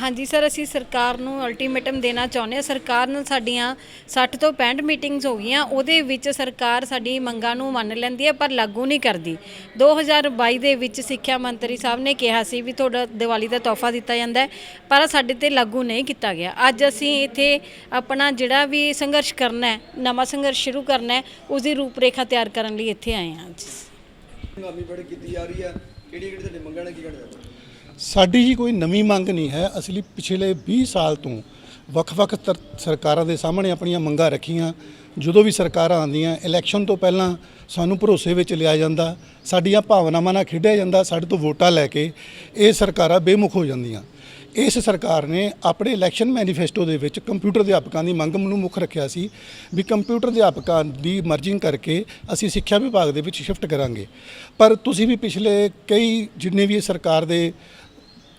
ਹਾਂਜੀ ਸਰ, ਅਸੀਂ ਸਰਕਾਰ ਨੂੰ ਅਲਟੀਮੇਟਮ ਦੇਣਾ ਚਾਹੁੰਦੇ ਹਾਂ। ਸਰਕਾਰ ਨਾਲ ਸਾਡੀਆਂ 60 ਤੋਂ 65 ਮੀਟਿੰਗਸ ਹੋ ਗਈਆਂ। ਉਹਦੇ ਵਿੱਚ ਸਰਕਾਰ ਸਾਡੀ ਮੰਗਾਂ ਨੂੰ ਮੰਨ ਲੈਂਦੀ ਹੈ, ਪਰ ਲਾਗੂ ਨਹੀਂ ਕਰਦੀ। 2022 ਦੇ ਵਿੱਚ ਸਿੱਖਿਆ ਮੰਤਰੀ ਸਾਹਿਬ ਨੇ ਕਿਹਾ ਸੀ ਵੀ ਤੁਹਾਡਾ ਦੀਵਾਲੀ ਦਾ ਤੋਹਫਾ ਦਿੱਤਾ ਜਾਂਦਾ ਪਰ ਸਾਡੇ ਤੇ ਲਾਗੂ ਨਹੀਂ ਕੀਤਾ ਗਿਆ। ਅੱਜ ਅਸੀਂ ਇੱਥੇ ਆਪਣਾ ਜਿਹੜਾ ਵੀ ਸੰਘਰਸ਼ ਕਰਨਾ ਹੈ, ਨਵਾਂ ਸੰਘਰਸ਼ ਸ਼ੁਰੂ ਕਰਨਾ ਹੈ ਉਸ ਦੀ ਰੂਪਰੇਖਾ ਤਿਆਰ ਕਰਨ ਲਈ ਇੱਥੇ ਆਏ ਹਾਂ। ਅੱਜ ਕੀਤੀ ਜਾ ਰਹੀ ਹੈ ਕਿਹੜੀ ਕਿਹੜੀ ਤੁਹਾਡੀ ਮੰਗਾਂ ਨੇ ਕੀ ਕਹਿਣਾ ਸਾਡੀ ਜੀ ਕੋਈ ਨਵੀਂ ਮੰਗ ਨਹੀਂ ਹੈ। ਅਸਲੀ ਪਿਛਲੇ 20 ਸਾਲ ਤੋਂ ਵੱਖ-ਵੱਖ ਤਰ- ਸਰਕਾਰਾਂ ਦੇ ਸਾਹਮਣੇ ਆਪਣੀਆਂ ਮੰਗਾਂ ਰੱਖੀਆਂ। ਜਦੋਂ ਵੀ ਸਰਕਾਰਾਂ ਆਉਂਦੀਆਂ, ਇਲੈਕਸ਼ਨ ਤੋਂ ਪਹਿਲਾਂ ਸਾਨੂੰ ਭਰੋਸੇ ਵਿੱਚ ਲਿਆ ਜਾਂਦਾ। ਸਾਡੀਆਂ ਭਾਵਨਾਵਾਂ ਨਾਲ ਖੇਡਿਆ ਜਾਂਦਾ, ਸਾਡੇ ਤੋਂ ਵੋਟਾਂ ਲੈ ਕੇ ਇਹ ਸਰਕਾਰਾਂ ਬੇਮੁਖ ਹੋ ਜਾਂਦੀਆਂ। ਇਸ ਸਰਕਾਰ ਨੇ ਆਪਣੇ ਇਲੈਕਸ਼ਨ ਮੈਨੀਫੈਸਟੋ ਦੇ ਵਿੱਚ ਕੰਪਿਊਟਰ ਅਧਿਆਪਕਾਂ ਦੀ ਮੰਗ ਨੂੰ ਮੁੱਖ ਰੱਖਿਆ ਸੀ ਵੀ ਕੰਪਿਊਟਰ ਅਧਿਆਪਕਾਂ ਦੀ ਮਰਜਿੰਗ ਕਰਕੇ ਅਸੀਂ ਸਿੱਖਿਆ ਵਿਭਾਗ ਦੇ ਵਿੱਚ ਸ਼ਿਫਟ ਕਰਾਂਗੇ। ਪਰ ਤੁਸੀਂ ਵੀ ਪਿਛਲੇ ਕਈ ਜਿੰਨੇ ਵੀ ਸਰਕਾਰ ਦੇ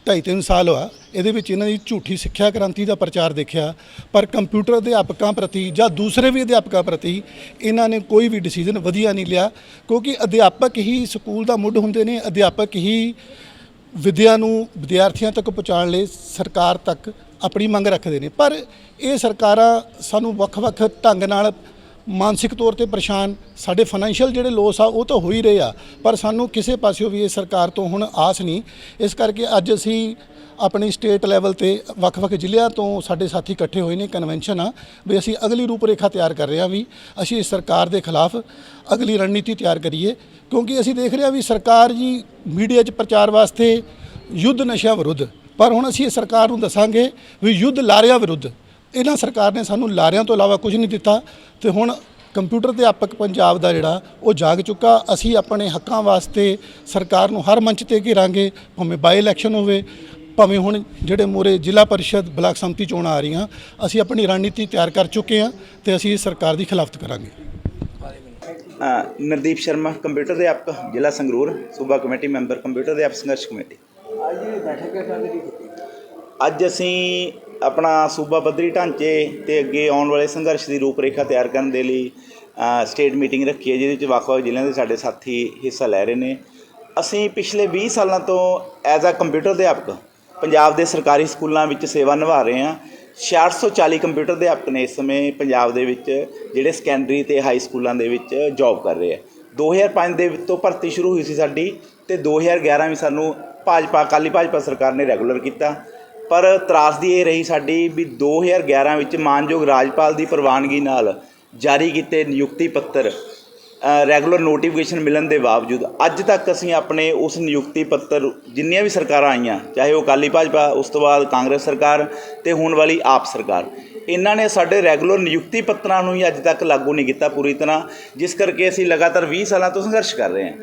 ਢਾਈ ਤਿੰਨ ਸਾਲ ਹੋਆ, ਇਹਦੇ ਵਿੱਚ ਇਹਨਾਂ ਦੀ ਝੂਠੀ ਸਿੱਖਿਆ ਕ੍ਰਾਂਤੀ ਦਾ ਪ੍ਰਚਾਰ ਦੇਖਿਆ, ਪਰ ਕੰਪਿਊਟਰ ਅਧਿਆਪਕਾਂ ਪ੍ਰਤੀ ਜਾਂ ਦੂਸਰੇ ਵੀ ਅਧਿਆਪਕਾਂ ਪ੍ਰਤੀ ਇਹਨਾਂ ਨੇ ਕੋਈ ਵੀ ਡਿਸੀਜਨ ਵਧੀਆ ਨਹੀਂ ਲਿਆ, ਕਿਉਂਕਿ ਅਧਿਆਪਕ ਹੀ ਸਕੂਲ ਦਾ ਮੁੱਢ ਹੁੰਦੇ ਨੇ, ਅਧਿਆਪਕ ਹੀ ਵਿਦਿਆ ਨੂੰ ਵਿਦਿਆਰਥੀਆਂ ਤੱਕ ਪਹੁੰਚਾਉਣ ਲਈ ਸਰਕਾਰ ਤੱਕ ਆਪਣੀ ਮੰਗ ਰੱਖਦੇ ਨੇ। ਪਰ ਇਹ ਸਰਕਾਰਾਂ ਸਾਨੂੰ ਵੱਖ-ਵੱਖ ਢੰਗ ਨਾਲ ਮਾਨਸਿਕ ਤੌਰ ਤੇ ਪਰੇਸ਼ਾਨ, ਸਾਡੇ ਫਾਈਨੈਂਸ਼ੀਅਲ ਜਿਹੜੇ ਲੋਸ ਆ, ਉਹ ਤਾਂ ਹੋ ਹੀ ਰਹੇ ਆ, ਪਰ ਸਾਨੂੰ ਕਿਸੇ ਪਾਸਿਓਂ ਵੀ ਇਹ ਸਰਕਾਰ ਤੋਂ ਹੁਣ ਆਸ ਨਹੀਂ। ਇਸ ਕਰਕੇ ਅੱਜ ਅਸੀਂ ਆਪਣੀ ਸਟੇਟ ਲੈਵਲ ਤੇ ਵੱਖ-ਵੱਖ ਜ਼ਿਲ੍ਹਿਆਂ ਤੋਂ ਸਾਡੇ ਸਾਥੀ ਇਕੱਠੇ ਹੋਏ ਨੇ ਕਨਵੈਨਸ਼ਨ ਆ, ਵੀ ਅਸੀਂ ਅਗਲੀ ਰੂਪਰੇਖਾ ਤਿਆਰ ਕਰ ਰਹੇ ਹਾਂ ਵੀ ਅਸੀਂ ਇਸ ਸਰਕਾਰ ਦੇ ਖਿਲਾਫ ਅਗਲੀ ਰਣਨੀਤੀ ਤਿਆਰ ਕਰੀਏ, ਕਿਉਂਕਿ ਅਸੀਂ ਦੇਖ ਰਹੇ ਹਾਂ ਵੀ ਸਰਕਾਰ ਜੀ ਮੀਡੀਆ 'ਚ ਪ੍ਰਚਾਰ ਵਾਸਤੇ ਯੁੱਧ ਨਸ਼ਾ ਵਿਰੁੱਧ, ਪਰ ਹੁਣ ਅਸੀਂ ਇਹ ਸਰਕਾਰ ਨੂੰ ਦੱਸਾਂਗੇ ਵੀ ਯੁੱਧ ਲਾਰਿਆ ਵਿਰੁੱਧ। ਇਹਨਾਂ ਸਰਕਾਰ ਨੇ ਸਾਨੂੰ ਲਾਰਿਆਂ ਤੋਂ ਇਲਾਵਾ ਕੁਝ ਨਹੀਂ ਦਿੱਤਾ ਤੇ ਹੁਣ ਕੰਪਿਊਟਰ ਅਧਿਆਪਕ ਪੰਜਾਬ ਦਾ ਜਿਹੜਾ ਉਹ ਜਾਗ ਚੁੱਕਾ। ਅਸੀਂ ਆਪਣੇ ਹੱਕਾਂ ਵਾਸਤੇ ਸਰਕਾਰ ਨੂੰ ਹਰ ਮੰਚ ਤੇ ਘੇਰਾਂਗੇ ਭਾਵੇਂ ਬਾਈ ਇਲੈਕਸ਼ਨ ਹੋਵੇ ਭਾਵੇਂ ਹੁਣ ਜਿਹੜੇ ਮੂਰੇ ਜ਼ਿਲ੍ਹਾ ਪਰਿਸ਼ਦ ਬਲਾਕ ਸੰਮਤੀ ਚੋਣਾਂ ਆ ਰਹੀਆਂ ਅਸੀਂ ਆਪਣੀ ਰਣਨੀਤੀ ਤਿਆਰ ਕਰ ਚੁੱਕੇ ਹਾਂ ਤੇ ਅਸੀਂ ਇਸ ਸਰਕਾਰ ਦੀ ਖਿਲਾਫਤ ਕਰਾਂਗੇ। ਨਰਦੀਪ ਸ਼ਰਮਾ ਕੰਪਿਊਟਰ ਦੇ ਆਪ ਜ਼ਿਲ੍ਹਾ ਸੰਗਰੂਰ ਸੂਬਾ ਕਮੇਟੀ ਮੈਂਬਰ ਕੰਪਿਊਟਰ ਦੇ ਆਪ ਸੰਘਰਸ਼ ਕਮੇਟੀ। ਬੈਠਕ ਕੀਤੀ ਅੱਜ ਅਸੀਂ ਆਪਣਾ ਸੂਬਾ ਪੱਧਰੀ ਢਾਂਚੇ ਤੇ ਅੱਗੇ ਆਉਣ ਵਾਲੇ ਸੰਘਰਸ਼ ਦੀ ਰੂਪਰੇਖਾ ਤਿਆਰ ਕਰਨ ਦੇ ਲਈ ਸਟੇਟ ਮੀਟਿੰਗ ਰੱਖੀ ਹੈ, ਜਿਹਦੇ ਵਿੱਚ ਵੱਖ-ਵੱਖ ਜ਼ਿਲ੍ਹਿਆਂ ਦੇ ਸਾਡੇ ਸਾਥੀ ਹਿੱਸਾ ਲੈ ਰਹੇ ਨੇ। ਅਸੀਂ ਪਿਛਲੇ 20 ਸਾਲਾਂ ਤੋਂ ਐਜ਼ ਅ ਕੰਪਿਊਟਰ ਅਧਿਆਪਕ, ਪੰਜਾਬ ਦੇ ਸਰਕਾਰੀ ਸਕੂਲਾਂ ਵਿੱਚ ਸੇਵਾ ਨਿਭਾ ਰਹੇ ਹਾਂ। 640 ਕੰਪਿਊਟਰ ਅਧਿਆਪਕ ਨੇ ਇਸ ਸਮੇਂ ਪੰਜਾਬ ਦੇ ਵਿੱਚ, ਜਿਹੜੇ ਸੈਕੰਡਰੀ ਤੇ ਹਾਈ ਸਕੂਲਾਂ ਦੇ ਵਿੱਚ ਜੌਬ ਕਰ ਰਹੇ ਆ। 2005 ਦੇ ਤੋਂ ਭਰਤੀ ਸ਼ੁਰੂ ਹੋਈ ਸੀ ਸਾਡੀ ਤੇ 2011 ਵਿੱਚ ਸਾਨੂੰ ਭਾਜਪਾ, ਅਕਾਲੀ ਭਾਜਪਾ ਸਰਕਾਰ ਨੇ ਰੈਗੂਲਰ ਕੀਤਾ। ਪਰ ਤਰਾਸਦੀ ਇਹ ਰਹੀ ਸਾਡੀ ਵੀ 2011 ਵਿੱਚ ਮਾਨਯੋਗ ਰਾਜਪਾਲ ਦੀ ਪ੍ਰਵਾਨਗੀ ਨਾਲ ਜਾਰੀ ਕੀਤੇ ਨਿਯੁਕਤੀ ਪੱਤਰ ਰੈਗੂਲਰ ਨੋਟੀਫਿਕੇਸ਼ਨ ਮਿਲਣ ਦੇ ਬਾਵਜੂਦ ਅੱਜ ਤੱਕ ਅਸੀਂ ਆਪਣੇ ਉਸ ਨਿਯੁਕਤੀ ਪੱਤਰ ਜਿੰਨੀਆਂ ਵੀ ਸਰਕਾਰਾਂ ਆਈਆਂ, ਚਾਹੇ ਉਹ ਅਕਾਲੀ ਭਾਜਪਾ, ਉਸ ਤੋਂ ਬਾਅਦ ਕਾਂਗਰਸ ਸਰਕਾਰ ਤੇ ਹੁਣ ਵਾਲੀ ਆਪ ਸਰਕਾਰ, ਇਹਨਾਂ ਨੇ ਸਾਡੇ ਰੈਗੂਲਰ ਨਿਯੁਕਤੀ ਪੱਤਰਾਂ ਨੂੰ ਹੀ ਅੱਜ ਤੱਕ ਲਾਗੂ ਨਹੀਂ ਕੀਤਾ ਪੂਰੀ ਤਰ੍ਹਾਂ, ਜਿਸ ਕਰਕੇ ਅਸੀਂ ਲਗਾਤਾਰ 20 ਸਾਲਾਂ ਤੋਂ ਸੰਘਰਸ਼ ਕਰ ਰਹੇ ਹਾਂ।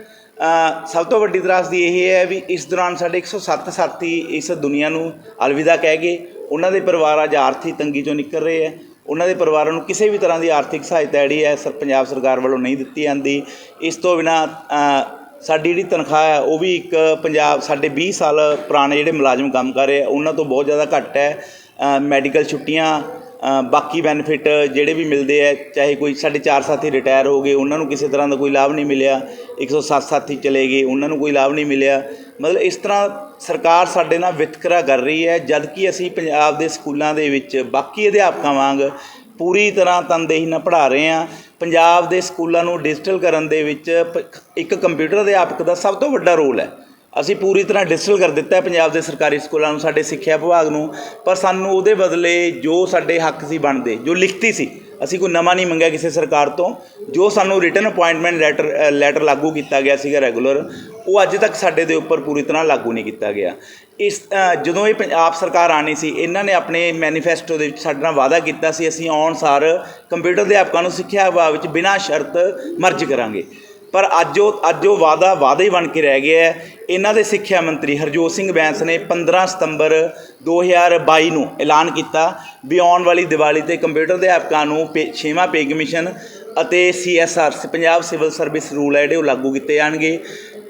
ਸਭ ਤੋਂ ਵੱਡੀ ਤਰਾਸਦੀ ਇਹ ਹੈ ਵੀ ਇਸ ਦੌਰਾਨ ਸਾਡੇ 107 ਸਾਥੀ ਇਸ ਦੁਨੀਆ ਨੂੰ ਅਲਵਿਦਾ ਕਹਿ ਗਏ। ਉਹਨਾਂ ਦੇ ਪਰਿਵਾਰ ਅੱਜ ਆਰਥਿਕ ਤੰਗੀ ਚੋਂ ਨਿਕਲ ਰਹੇ ਹੈ। ਉਹਨਾਂ ਦੇ ਪਰਿਵਾਰਾਂ ਨੂੰ ਕਿਸੇ ਵੀ ਤਰ੍ਹਾਂ ਦੀ ਆਰਥਿਕ ਸਹਾਇਤਾ ਜਿਹੜੀ ਹੈ ਸਰ ਪੰਜਾਬ ਸਰਕਾਰ ਵੱਲੋਂ ਨਹੀਂ ਦਿੱਤੀ ਜਾਂਦੀ। ਇਸ ਤੋਂ ਬਿਨਾ ਸਾਡੀ ਜਿਹੜੀ ਤਨਖਾਹ ਹੈ, ਉਹ ਵੀ ਇੱਕ ਪੰਜਾਬ ਸਾਡੇ 20 ਸਾਲ ਪੁਰਾਣੇ ਜਿਹੜੇ ਮੁਲਾਜ਼ਮ ਕੰਮ ਕਰ ਰਹੇ ਆ ਉਹਨਾਂ ਤੋਂ ਬਹੁਤ ਜ਼ਿਆਦਾ ਘੱਟ ਹੈ। ਮੈਡੀਕਲ ਛੁੱਟੀਆਂ ਬਾਕੀ ਬੈਨੀਫਿਟ ਜਿਹੜੇ ਵੀ ਮਿਲਦੇ ਆ, ਚਾਹੇ ਕੋਈ ਸਾਡੇ ਚਾਰ ਸਾਥੀ ਰਿਟਾਇਰ ਹੋ ਗਏ, ਉਹਨਾਂ ਨੂੰ ਕਿਸੇ ਤਰ੍ਹਾਂ ਦਾ ਕੋਈ ਲਾਭ ਨਹੀਂ ਮਿਲਿਆ 107 ਸਾਥੀ ਚਲੇ ਗਏ, ਉਹਨਾਂ ਨੂੰ ਕੋਈ ਲਾਭ ਨਹੀਂ ਮਿਲਿਆ। ਮਤਲਬ ਇਸ ਤਰ੍ਹਾਂ ਸਰਕਾਰ ਸਾਡੇ ਨਾਲ ਵਿਤਕਰਾ ਕਰ ਰਹੀ ਹੈ ਜਦ ਕਿ ਅਸੀਂ ਪੰਜਾਬ ਦੇ ਸਕੂਲਾਂ ਦੇ ਵਿੱਚ ਬਾਕੀ ਅਧਿਆਪਕਾਂ ਵਾਂਗ ਪੂਰੀ ਤਰ੍ਹਾਂ ਤਨਦੇਹੀ ਨਾਲ ਪੜ੍ਹਾ ਰਹੇ ਹਾਂ। ਪੰਜਾਬ ਦੇ ਸਕੂਲਾਂ ਨੂੰ ਡਿਜੀਟਲ ਕਰਨ ਦੇ ਵਿੱਚ ਪ- ਇੱਕ ਕੰਪਿਊਟਰ ਅਧਿਆਪਕ ਦਾ ਸਭ ਤੋਂ ਵੱਡਾ ਰੋਲ ਹੈ। ਅਸੀਂ ਪੂਰੀ ਤਰ੍ਹਾਂ ਡਿਜੀਟਲ ਕਰ ਦਿੱਤਾ ਹੈ ਪੰਜਾਬ ਦੇ ਸਰਕਾਰੀ ਸਕੂਲਾਂ ਨੂੰ, ਸਾਡੇ ਸਿੱਖਿਆ ਵਿਭਾਗ ਨੂੰ। ਪਰ ਸਾਨੂੰ ਉਹਦੇ ਬਦਲੇ ਜੋ ਸਾਡੇ ਹੱਕ ਸੀ ਬਣਦੇ, ਜੋ ਲਿਖਤੀ ਸੀ, ਅਸੀਂ ਕੋਈ ਨਵਾਂ ਨਹੀਂ ਮੰਗਿਆ ਕਿਸੇ ਸਰਕਾਰ ਤੋਂ। ਜੋ ਸਾਨੂੰ ਰਿਟਨ ਅਪਾਇੰਟਮੈਂਟ ਲੈਟਰ ਲੈਟਰ ਲਾਗੂ ਕੀਤਾ ਗਿਆ ਸੀਗਾ ਰੈਗੂਲਰ ਉਹ ਅੱਜ ਤੱਕ ਸਾਡੇ ਦੇ ਉੱਪਰ ਪੂਰੀ ਤਰ੍ਹਾਂ ਲਾਗੂ ਨਹੀਂ ਕੀਤਾ ਗਿਆ। ਇਸ ਜਦੋਂ ਇਹ ਪੰਜਾਬ ਸਰਕਾਰ ਆਣੀ ਸੀ, ਇਹਨਾਂ ਨੇ ਆਪਣੇ ਮੈਨੀਫੈਸਟੋ ਦੇ ਵਿੱਚ ਸਾਡੇ ਨਾਲ ਵਾਅਦਾ ਕੀਤਾ ਸੀ, ਅਸੀਂ ਆਉਣ ਸਾਰ ਕੰਪਿਊਟਰ ਅਧਿਆਪਕਾਂ ਨੂੰ ਸਿੱਖਿਆ ਵਿਭਾਗ ਵਿੱਚ ਬਿਨਾਂ ਸ਼ਰਤ ਮਰਜ ਕਰਾਂਗੇ। ਪਰ ਅੱਜ ਉਹ ਅੱਜ ਉਹ ਵਾਅਦਾ ਵਾਅਦਾ ਹੀ ਬਣ ਕੇ ਰਹਿ ਗਿਆ ਹੈ। ਇਹਨਾਂ ਦੇ ਸਿੱਖਿਆ ਮੰਤਰੀ ਹਰਜੋਤ ਸਿੰਘ ਬੈਂਸ ਨੇ 15 ਸਤੰਬਰ 2022 ਨੂੰ ਐਲਾਨ ਕੀਤਾ ਵੀ ਆਉਣ ਵਾਲੀ ਦੀਵਾਲੀ ਤੇ ਕੰਪਿਊਟਰ ਅਧਿਆਪਕਾਂ ਨੂੰ ਪੇ- ਛੇਵਾਂ ਪੇ ਕਮਿਸ਼ਨ ਅਤੇ CSR Punjab civil service rule ਹੈ ਜਿਹੜੇ ਉਹ ਲਾਗੂ ਕੀਤੇ ਜਾਣਗੇ।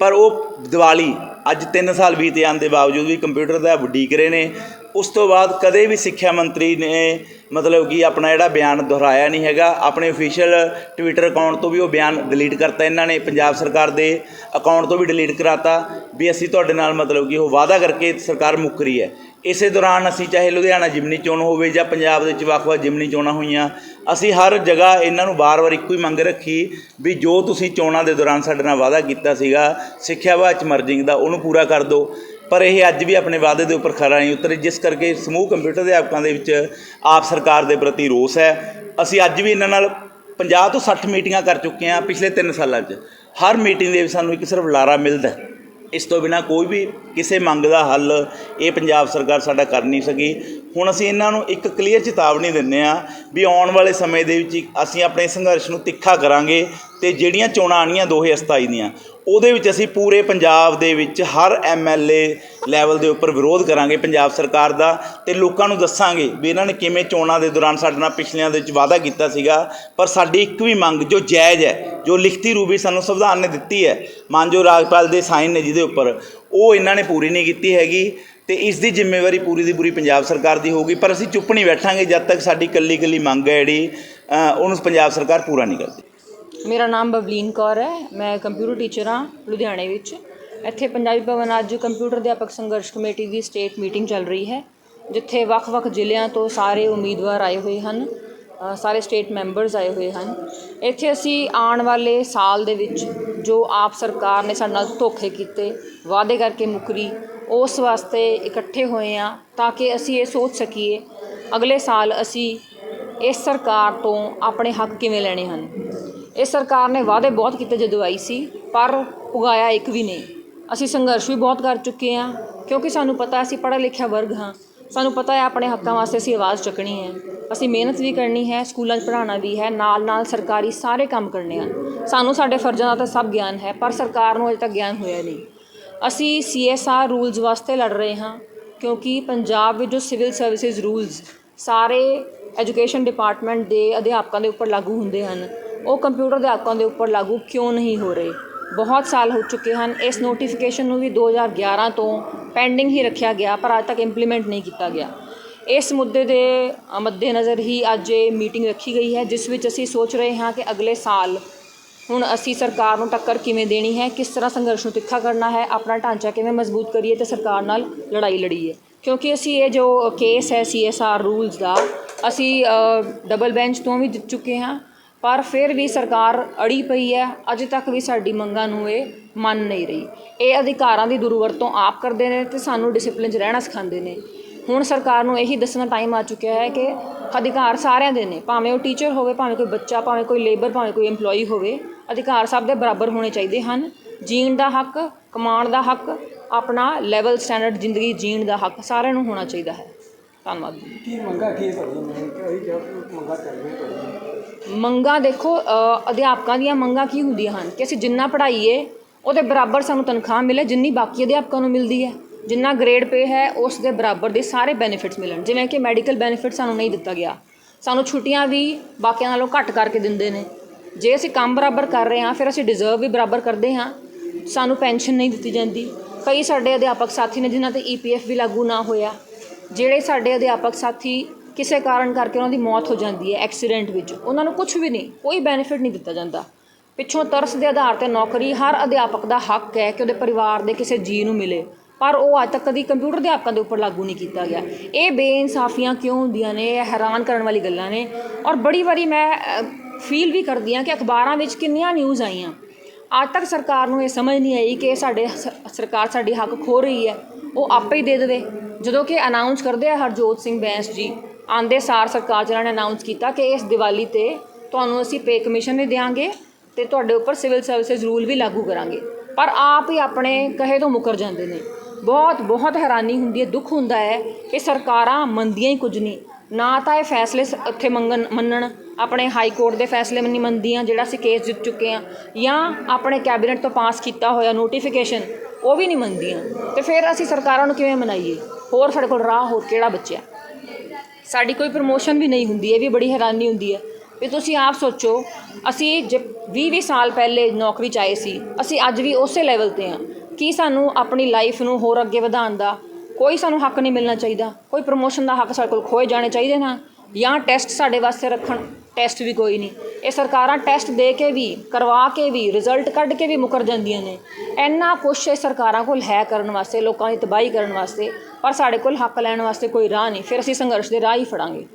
ਪਰ ਉਹ ਦੀਵਾਲੀ ਅੱਜ 3 ਸਾਲ ਬੀਤ ਜਾਣ ਦੇ ਬਾਵਜੂਦ ਵੀ ਕੰਪਿਊਟਰ ਦਾ ਉਡੀਕ ਰਹੇ ਨੇ। ਉਸ ਤੋਂ ਬਾਅਦ ਕਦੇ ਵੀ ਸਿੱਖਿਆ ਮੰਤਰੀ ਨੇ ਮਤਲਬ ਕਿ ਆਪਣਾ ਜਿਹੜਾ ਬਿਆਨ ਦੁਹਰਾਇਆ ਨਹੀਂ ਹੈਗਾ, ਆਪਣੇ ਅਫੀਸ਼ੀਅਲ ਟਵਿੱਟਰ ਅਕਾਊਂਟ ਤੋਂ ਵੀ ਉਹ ਬਿਆਨ ਡਿਲੀਟ ਕਰਤਾ ਇਹਨਾਂ ਨੇ, ਪੰਜਾਬ ਸਰਕਾਰ ਦੇ ਅਕਾਊਂਟ ਤੋਂ ਵੀ ਡਿਲੀਟ ਕਰਾਤਾ, ਵੀ ਅਸੀਂ ਤੁਹਾਡੇ ਨਾਲ ਮਤਲਬ ਕਿ ਉਹ ਵਾਅਦਾ ਕਰਕੇ ਸਰਕਾਰ ਮੁੱਕ ਰਹੀ ਹੈ। ਇਸੇ ਦੌਰਾਨ ਅਸੀਂ ਚਾਹੇ ਲੁਧਿਆਣਾ ਜਿਮਨੀ ਚੋਣ ਹੋਵੇ ਜਾਂ ਪੰਜਾਬ ਦੇ ਵਿੱਚ ਵੱਖ-ਵੱਖ ਜਿਮਨੀ ਚੋਣਾਂ ਹੋਈਆਂ, ਅਸੀਂ ਹਰ ਜਗ੍ਹਾ ਇਹਨਾਂ ਨੂੰ ਬਾਰ-ਬਾਰ ਇੱਕੋ ਹੀ ਮੰਗ ਰੱਖੀ ਵੀ ਜੋ ਤੁਸੀਂ ਚੋਣਾਂ ਦੇ ਦੌਰਾਨ ਸਾਡੇ ਨਾਲ ਵਾਅਦਾ ਕੀਤਾ ਸੀਗਾ, ਸਿੱਖਿਆ ਵਿਭਾਗ 'ਚ ਮਰਜਿੰਗ ਦਾ ਉਹਨੂੰ ਪੂਰਾ ਕਰ ਦਿਓ। ਪਰ ਇਹ ਅੱਜ ਵੀ ਆਪਣੇ ਵਾਅਦੇ ਦੇ ਉੱਪਰ ਖਰਾ ਨਹੀਂ ਉਤਰੇ, ਜਿਸ ਕਰਕੇ ਸਮੂਹ ਕੰਪਿਊਟਰ ਅਧਿਆਪਕਾਂ ਦੇ ਵਿੱਚ ਆਪ ਸਰਕਾਰ ਦੇ ਪ੍ਰਤੀ ਰੋਸ ਹੈ। ਅਸੀਂ ਅੱਜ ਵੀ ਇਹਨਾਂ ਨਾਲ 50 ਤੋਂ 60 ਮੀਟਿੰਗਾਂ ਕਰ ਚੁੱਕੇ ਹਾਂ ਪਿਛਲੇ 3 ਸਾਲਾਂ 'ਚ। ਹਰ ਮੀਟਿੰਗ ਦੇ ਵਿੱਚ ਸਾਨੂੰ ਇੱਕ ਸਿਰਫ ਲਾਰਾ ਮਿਲਦਾ ਇਸ ਤੋਂ ਬਿਨਾ ਕੋਈ ਵੀ ਕਿਸੇ ਮੰਗ ਦਾ ਹੱਲ ਇਹ ਪੰਜਾਬ ਸਰਕਾਰ ਸਾਡਾ ਕਰ ਨਹੀਂ ਸਕੀ। ਹੁਣ ਅਸੀਂ ਇਹਨਾਂ ਨੂੰ ਇੱਕ ਕਲੀਅਰ ਚੇਤਾਵਨੀ ਦਿੰਦੇ ਆ ਵੀ ਆਉਣ ਵਾਲੇ ਸਮੇਂ ਦੇ ਵਿੱਚ ਅਸੀਂ ਆਪਣੇ ਸੰਘਰਸ਼ ਨੂੰ ਤਿੱਖਾ ਕਰਾਂਗੇ ਤੇ ਜਿਹੜੀਆਂ ਚੋਣਾਂ ਆਣੀਆਂ 2027 ਦੀਆਂ, ਉਹਦੇ ਵਿੱਚ ਅਸੀਂ ਪੂਰੇ ਪੰਜਾਬ ਦੇ ਵਿੱਚ ਹਰ ਐਮਐਲਏ ਲੈਵਲ ਦੇ ਉੱਪਰ ਵਿਰੋਧ ਕਰਾਂਗੇ ਪੰਜਾਬ ਸਰਕਾਰ ਦਾ ਤੇ ਲੋਕਾਂ ਨੂੰ ਦੱਸਾਂਗੇ ਵੀ ਇਹਨਾਂ ਨੇ ਕਿਵੇਂ ਚੋਣਾਂ ਦੇ ਦੌਰਾਨ ਸਾਡੇ ਨਾਲ ਪਿਛਲਿਆਂ ਦੇ ਵਿੱਚ ਵਾਅਦਾ ਕੀਤਾ ਸੀਗਾ, ਪਰ ਸਾਡੀ ਇੱਕ ਵੀ ਮੰਗ, ਜੋ ਜਾਇਜ਼ ਹੈ, ਜੋ ਲਿਖਤੀ ਰੂਪ ਵਿੱਚ ਸਾਨੂੰ ਸੰਵਿਧਾਨ ਨੇ ਦਿੱਤੀ ਹੈ ਮਾਨਜੋ ਰਾਜਪਾਲ ਦੇ ਸਾਈਨ ਨੇ ਜਿਹਦੇ ਉੱਪਰ, ਉਹ ਇਹਨਾਂ ਨੇ ਪੂਰੀ ਨਹੀਂ ਕੀਤੀ ਹੈਗੀ ਤੇ ਇਸ ਦੀ ਜ਼ਿੰਮੇਵਾਰੀ ਪੂਰੀ ਦੀ ਪੂਰੀ ਪੰਜਾਬ ਸਰਕਾਰ ਦੀ ਹੋਊਗੀ, ਪਰ ਅਸੀਂ ਚੁੱਪ ਨਹੀਂ ਬੈਠਾਂਗੇ ਜਦ ਤੱਕ ਸਾਡੀ ਕੱਲੀ ਕੱਲੀ ਮੰਗ ਹੈ ਜਿਹੜੀ ਉਹਨੂੰ ਪੰਜਾਬ ਸਰਕਾਰ ਪੂਰਾ ਨਹੀਂ ਕਰਦੀ। ਮੇਰਾ ਨਾਮ ਬਬਲੀਨ ਕੌਰ ਹੈ, ਮੈਂ ਕੰਪਿਊਟਰ ਟੀਚਰ ਹਾਂ ਲੁਧਿਆਣੇ ਵਿੱਚ। ਇੱਥੇ ਪੰਜਾਬੀ ਭਵਨ ਅੱਜ ਕੰਪਿਊਟਰ ਅਧਿਆਪਕ ਸੰਘਰਸ਼ ਕਮੇਟੀ ਦੀ ਸਟੇਟ ਮੀਟਿੰਗ ਚੱਲ ਰਹੀ ਹੈ, ਜਿੱਥੇ ਵੱਖ-ਵੱਖ ਜ਼ਿਲ੍ਹਿਆਂ ਤੋਂ ਸਾਰੇ ਉਮੀਦਵਾਰ ਆਏ ਹੋਏ ਹਨ ਸਾਰੇ ਸਟੇਟ ਮੈਂਬਰਸ ਆਏ ਹੋਏ ਹਨ। ਇੱਥੇ ਅਸੀਂ ਆਉਣ ਵਾਲੇ ਸਾਲ ਦੇ ਵਿੱਚ ਜੋ ਆਪ ਸਰਕਾਰ ਨੇ ਸਾਡੇ ਨਾਲ ਧੋਖੇ ਕੀਤੇ, ਵਾਅਦੇ ਕਰਕੇ ਮੁਕਰੀ, ਉਸ ਵਾਸਤੇ ਇਕੱਠੇ ਹੋਏ ਆ ਤਾਂ ਕਿ ਅਸੀਂ ਇਹ ਸੋਚ ਸਕੀਏ, ਅਗਲੇ ਸਾਲ ਅਸੀਂ ਇਸ ਸਰਕਾਰ ਤੋਂ ਆਪਣੇ ਹੱਕ ਕਿਵੇਂ ਲੈਣੇ ਹਨ। ਇਸ ਸਰਕਾਰ ਨੇ ਵਾਅਦੇ ਬਹੁਤ ਕੀਤੇ ਜਦੋਂ ਆਈ ਸੀ, ਪਰ ਉਗਾਇਆ ਇੱਕ ਵੀ ਨਹੀਂ। ਅਸੀਂ ਸੰਘਰਸ਼ ਵੀ ਬਹੁਤ ਕਰ ਚੁੱਕੇ ਹਾਂ, ਕਿਉਂਕਿ ਸਾਨੂੰ ਪਤਾ ਅਸੀਂ ਪੜ੍ਹਿਆ ਲਿਖਿਆ ਵਰਗ ਹਾਂ। ਸਾਨੂੰ ਪਤਾ ਹੈ ਆਪਣੇ ਹੱਕਾਂ ਵਾਸਤੇ ਅਸੀਂ ਆਵਾਜ਼ ਚੱਕਣੀ ਹੈ। ਅਸੀਂ ਮਿਹਨਤ ਵੀ ਕਰਨੀ ਹੈ, ਸਕੂਲਾਂ 'ਚ ਪੜ੍ਹਾਉਣਾ ਵੀ ਹੈ ਨਾਲ ਨਾਲ ਸਰਕਾਰੀ ਸਾਰੇ ਕੰਮ ਕਰਨੇ ਹਨ। ਸਾਨੂੰ ਸਾਡੇ ਫਰਜ਼ਾਂ ਦਾ ਤਾਂ ਸਭ ਗਿਆਨ ਹੈ, ਪਰ ਸਰਕਾਰ ਨੂੰ ਅਜੇ ਤੱਕ ਗਿਆਨ ਹੋਇਆ ਨਹੀਂ। ਅਸੀਂ ਸੀਐਸਆਰ ਰੂਲਸ ਵਾਸਤੇ ਲੜ ਰਹੇ ਹਾਂ, ਕਿਉਂਕਿ ਪੰਜਾਬ ਵਿੱਚ ਜੋ ਸਿਵਲ ਸਰਵਿਸਿਜ਼ ਰੂਲਸ ਸਾਰੇ ਐਜੂਕੇਸ਼ਨ ਡਿਪਾਰਟਮੈਂਟ ਦੇ ਅਧਿਆਪਕਾਂ ਦੇ ਉੱਪਰ ਲਾਗੂ ਹੁੰਦੇ ਹਨ, ਉਹ ਕੰਪਿਊਟਰ ਅਧਿਆਪਕਾਂ ਦੇ ਉੱਪਰ ਲਾਗੂ ਕਿਉਂ ਨਹੀਂ ਹੋ ਰਹੇ? ਬਹੁਤ ਸਾਲ ਹੋ ਚੁੱਕੇ ਹਨ। ਇਸ ਨੋਟੀਫਿਕੇਸ਼ਨ ਨੂੰ ਵੀ 2011 ਤੋਂ ਪੈਂਡਿੰਗ ਹੀ ਰੱਖਿਆ ਗਿਆ, ਪਰ ਅੱਜ ਤੱਕ ਇੰਪਲੀਮੈਂਟ ਨਹੀਂ ਕੀਤਾ ਗਿਆ। ਇਸ ਮੁੱਦੇ ਦੇ ਮੱਦੇਨਜ਼ਰ ਹੀ ਅੱਜ ਇਹ ਮੀਟਿੰਗ ਰੱਖੀ ਗਈ ਹੈ, ਜਿਸ ਵਿੱਚ ਅਸੀਂ ਸੋਚ ਰਹੇ ਹਾਂ ਕਿ ਅਗਲੇ ਸਾਲ ਹੁਣ ਅਸੀਂ ਸਰਕਾਰ ਨੂੰ ਟੱਕਰ ਕਿਵੇਂ ਦੇਣੀ ਹੈ, ਕਿਸ ਤਰ੍ਹਾਂ ਸੰਘਰਸ਼ ਨੂੰ ਤਿੱਖਾ ਕਰਨਾ ਹੈ, ਆਪਣਾ ਢਾਂਚਾ ਕਿਵੇਂ ਮਜ਼ਬੂਤ ਕਰੀਏ ਤੇ ਸਰਕਾਰ ਨਾਲ ਲੜਾਈ ਲੜੀਏ। ਕਿਉਂਕਿ ਅਸੀਂ ਇਹ ਜੋ ਕੇਸ ਹੈ ਸੀਐਸਆਰ ਰੂਲਸ ਦਾ, ਅਸੀਂ ਡਬਲ ਬੈਂਚ ਤੋਂ ਵੀ ਜਿੱਤ ਚੁੱਕੇ ਹਾਂ। ਪਰ ਫਿਰ ਵੀ ਸਰਕਾਰ ਅੜੀ ਪਈ ਹੈ। ਅਜੇ ਤੱਕ ਵੀ ਸਾਡੀ ਮੰਗਾਂ ਨੂੰ ਇਹ ਮੰਨ ਨਹੀਂ ਰਹੀ। ਇਹ ਅਧਿਕਾਰਾਂ ਦੀ ਦੁਰਵਰਤੋਂ ਆਪ ਕਰਦੇ ਨੇ ਤੇ ਸਾਨੂੰ ਡਿਸਪਲਿਨ 'ਚ ਰਹਿਣਾ ਸਿਖਾਉਂਦੇ ਨੇ। ਹੁਣ ਸਰਕਾਰ ਨੂੰ ਇਹੀ ਦੱਸਣਾ ਟਾਈਮ ਆ ਚੁੱਕਿਆ ਹੈ ਕਿ ਅਧਿਕਾਰ ਸਾਰਿਆਂ ਦੇ ਨੇ। ਭਾਵੇਂ ਉਹ ਟੀਚਰ ਹੋਵੇ, ਭਾਵੇਂ ਕੋਈ ਬੱਚਾ, ਭਾਵੇਂ ਕੋਈ ਲੇਬਰ ਭਾਵੇਂ ਕੋਈ EMPLOYE ਹੋਵੇ, ਅਧਿਕਾਰ ਸਭ ਦੇ ਬਰਾਬਰ ਹੋਣੇ ਚਾਹੀਦੇ ਹਨ। ਜੀਣ ਦਾ ਹੱਕ, ਕਮਾਉਣ ਦਾ ਹੱਕ, ਆਪਣਾ ਲੈਵਲ ਸਟੈਂਡਰਡ ਜ਼ਿੰਦਗੀ ਜੀਣ ਦਾ ਹੱਕ ਸਾਰਿਆਂ ਨੂੰ ਹੋਣਾ ਚਾਹੀਦਾ ਹੈ। ਧੰਨਵਾਦ ਕੀ ਮੰਗਾ ਕੀ ਤੁਹਾਡੀਆਂ? ਕਿ ਅਸੀਂ ਮੰਗਾ ਚੱਲ ਮੰਗਾਂ ਦੇਖੋ ਅਧਿਆਪਕਾਂ ਦੀਆਂ ਮੰਗਾਂ ਕੀ ਹੁੰਦੀਆਂ ਹਨ ਕਿ ਅਸੀਂ ਜਿੰਨਾ ਪੜ੍ਹਾਈਏ, ਉਹਦੇ ਬਰਾਬਰ ਸਾਨੂੰ ਤਨਖਾਹ ਮਿਲੇ, ਜਿੰਨੀ ਬਾਕੀ ਅਧਿਆਪਕਾਂ ਨੂੰ ਮਿਲਦੀ ਹੈ। ਜਿੰਨਾ ਗ੍ਰੇਡ ਪੇ ਹੈ, ਉਸ ਦੇ ਬਰਾਬਰ ਦੇ ਸਾਰੇ ਬੈਨੀਫਿਟਸ ਮਿਲਣ। ਜਿਵੇਂ ਕਿ ਮੈਡੀਕਲ ਬੈਨੀਫਿਟ ਸਾਨੂੰ ਨਹੀਂ ਦਿੱਤਾ ਗਿਆ। ਸਾਨੂੰ ਛੁੱਟੀਆਂ ਵੀ ਬਾਕੀਆਂ ਨਾਲੋਂ ਘੱਟ ਕਰਕੇ ਦਿੰਦੇ ਨੇ। ਜੇ ਅਸੀਂ ਕੰਮ ਬਰਾਬਰ ਕਰ ਰਹੇ ਹਾਂ, ਫਿਰ ਅਸੀਂ ਡਿਜ਼ਰਵ ਵੀ ਬਰਾਬਰ ਕਰਦੇ ਹਾਂ। ਸਾਨੂੰ ਪੈਨਸ਼ਨ ਨਹੀਂ ਦਿੱਤੀ ਜਾਂਦੀ। ਕਈ ਸਾਡੇ ਅਧਿਆਪਕ ਸਾਥੀ ਨੇ ਜਿਨ੍ਹਾਂ ਤੇ ਈਪੀਐਫ ਵੀ ਲਾਗੂ ਨਾ ਹੋਇਆ। ਜਿਹੜੇ ਸਾਡੇ ਅਧਿਆਪਕ ਸਾਥੀ ਕਿਸੇ ਕਾਰਨ ਕਰਕੇ ਉਹਨਾਂ ਦੀ ਮੌਤ ਹੋ ਜਾਂਦੀ ਹੈ ਐਕਸੀਡੈਂਟ ਵਿੱਚ। ਉਹਨਾਂ ਨੂੰ ਕੁਝ ਵੀ ਨਹੀਂ, ਕੋਈ ਬੈਨੀਫਿਟ ਨਹੀਂ ਦਿੱਤਾ ਜਾਂਦਾ। ਪਿੱਛੋਂ ਤਰਸ ਦੇ ਆਧਾਰ ਤੇ ਨੌਕਰੀ ਹਰ ਅਧਿਆਪਕ ਦਾ ਹੱਕ ਹੈ ਕਿ ਉਹਦੇ ਪਰਿਵਾਰ ਦੇ ਕਿਸੇ ਜੀ ਨੂੰ ਮਿਲੇ। ਪਰ ਉਹ ਅੱਜ ਤੱਕ ਕਦੀ ਕੰਪਿਊਟਰ ਅਧਿਆਪਕਾਂ ਦੇ ਉੱਪਰ ਲਾਗੂ ਨਹੀਂ ਕੀਤਾ ਗਿਆ। ਇਹ ਬੇਇਨਸਾਫੀਆਂ ਕਿਉਂ ਹੁੰਦੀਆਂ ਨੇ? ਇਹ ਹੈਰਾਨ ਕਰਨ ਵਾਲੀ ਗੱਲਾਂ ਨੇ। ਔਰ ਬੜੀ ਵਾਰੀ ਮੈਂ ਫੀਲ ਵੀ ਕਰਦੀ ਹਾਂ ਕਿ ਅਖਬਾਰਾਂ ਵਿੱਚ ਕਿੰਨੀਆਂ ਨਿਊਜ਼ ਆਈਆਂ। ਅੱਜ ਤੱਕ ਸਰਕਾਰ ਨੂੰ ਇਹ ਸਮਝ ਨਹੀਂ ਆਈ ਕਿ ਸਾਡੇ ਸਰਕਾਰ ਸਾਡੀ ਹੱਕ ਖੋ ਰਹੀ ਹੈ। ਉਹ ਆਪੇ ਹੀ ਦੇ ਦੇਵੇ। ਜਦੋਂ ਕਿ ਅਨਾਉਂਸ ਕਰਦੇ ਆ ਹਰਜੋਤ ਸਿੰਘ ਬੈਂਸ ਜੀ ਆਂਦੇ ਸਾਰ ਸਰਕਾਰ ਜਿਹਨਾਂ ਨੇ ਅਨਾਉਂਸ ਕੀਤਾ ਕਿ ਇਸ ਦੀਵਾਲੀ ਤੇ ਤੁਹਾਨੂੰ ਅਸੀਂ ਪੇ ਕਮਿਸ਼ਨ ਵੀ ਦੇਵਾਂਗੇ ਤੇ ਤੁਹਾਡੇ ਉੱਪਰ ਸਿਵਲ ਸਰਵਿਸਿਜ਼ ਰੂਲ ਵੀ ਲਾਗੂ ਕਰਾਂਗੇ। ਪਰ ਆਪ ਹੀ ਆਪਣੇ ਕਹੇ ਤੋਂ ਮੁਕਰ ਜਾਂਦੇ ਨੇ। ਬਹੁਤ ਬਹੁਤ ਹੈਰਾਨੀ ਹੁੰਦੀ ਹੈ, ਦੁੱਖ ਹੁੰਦਾ ਹੈ ਕਿ ਸਰਕਾਰਾਂ ਮੰਨਦੀਆਂ ਹੀ ਕੁਝ ਨਹੀਂ। ਨਾ ਤਾਂ ਇਹ ਫੈਸਲੇ ਸ- ਉੱਥੇ ਮੰਗਣ, ਮੰਨਣ, ਆਪਣੇ ਹਾਈ ਕੋਰਟ ਦੇ ਫੈਸਲੇ ਨਹੀਂ ਮੰਨਦੀਆਂ ਜਿਹੜਾ ਅਸੀਂ ਕੇਸ ਜਿੱਤ ਚੁੱਕੇ ਹਾਂ। ਜਾਂ ਆਪਣੇ ਕੈਬਨਿਟ ਤੋਂ ਪਾਸ ਕੀਤਾ ਹੋਇਆ ਨੋਟੀਫਿਕੇਸ਼ਨ ਉਹ ਵੀ ਨਹੀਂ ਮੰਨਦੀਆਂ। ਤੇ ਫਿਰ ਅਸੀਂ ਸਰਕਾਰਾਂ ਨੂੰ ਕਿਵੇਂ ਮਨਾਈਏ? ਹੋਰ ਸਾਡੇ ਕੋਲ ਰਾਹ ਹੋਰ ਕਿਹੜਾ ਬਚਿਆ? ਸਾਡੀ ਕੋਈ ਪ੍ਰਮੋਸ਼ਨ ਵੀ ਨਹੀਂ ਹੁੰਦੀ, ਇਹ ਵੀ ਬੜੀ ਹੈਰਾਨੀ ਹੁੰਦੀ ਹੈ। ਵੀ ਤੁਸੀਂ ਆਪ ਸੋਚੋ, ਅਸੀਂ ਜੇ 20-20 ਸਾਲ ਪਹਿਲੇ ਨੌਕਰੀ 'ਚ ਆਏ ਸੀ, ਅਸੀਂ ਅੱਜ ਵੀ ਉਸੇ ਲੈਵਲ ਤੇ ਹਾਂ। ਕੀ ਸਾਨੂੰ ਆਪਣੀ ਲਾਈਫ ਨੂੰ ਹੋਰ ਅੱਗੇ ਵਧਾਉਣ ਦਾ ਕੋਈ ਸਾਨੂੰ ਹੱਕ ਨਹੀਂ ਮਿਲਣਾ ਚਾਹੀਦਾ, ਕੋਈ ਪ੍ਰਮੋਸ਼ਨ ਦਾ ਹੱਕ ਸਾਡੇ ਕੋਲ ਖੋਏ ਜਾਣੇ ਚਾਹੀਦੇ ਨਾ। ਜਾਂ ਟੈਸਟ ਸਾਡੇ ਵਾਸਤੇ ਰੱਖਣ, ਟੈਸਟ ਵੀ ਕੋਈ ਨਹੀਂ। ਇਹ ਸਰਕਾਰਾਂ ਟੈਸਟ ਦੇ ਕੇ ਵੀ, ਕਰਵਾ ਕੇ ਵੀ, ਰਿਜ਼ਲਟ ਕੱਢ ਕੇ ਵੀ ਮੁਕਰ ਜਾਂਦੀਆਂ ਨੇ। ਇੰਨਾ ਕੁਛ ਇਹ ਸਰਕਾਰਾਂ ਕੋਲ ਹੈ ਕਰਨ ਵਾਸਤੇ, ਲੋਕਾਂ ਦੀ ਤਬਾਹੀ ਕਰਨ ਵਾਸਤੇ, ਪਰ ਸਾਡੇ ਕੋਲ ਹੱਕ ਲੈਣ ਵਾਸਤੇ ਕੋਈ ਰਾਹ ਨਹੀਂ। ਫਿਰ ਅਸੀਂ ਸੰਘਰਸ਼ ਦੇ ਰਾਹ ਹੀ ਫੜਾਂਗੇ।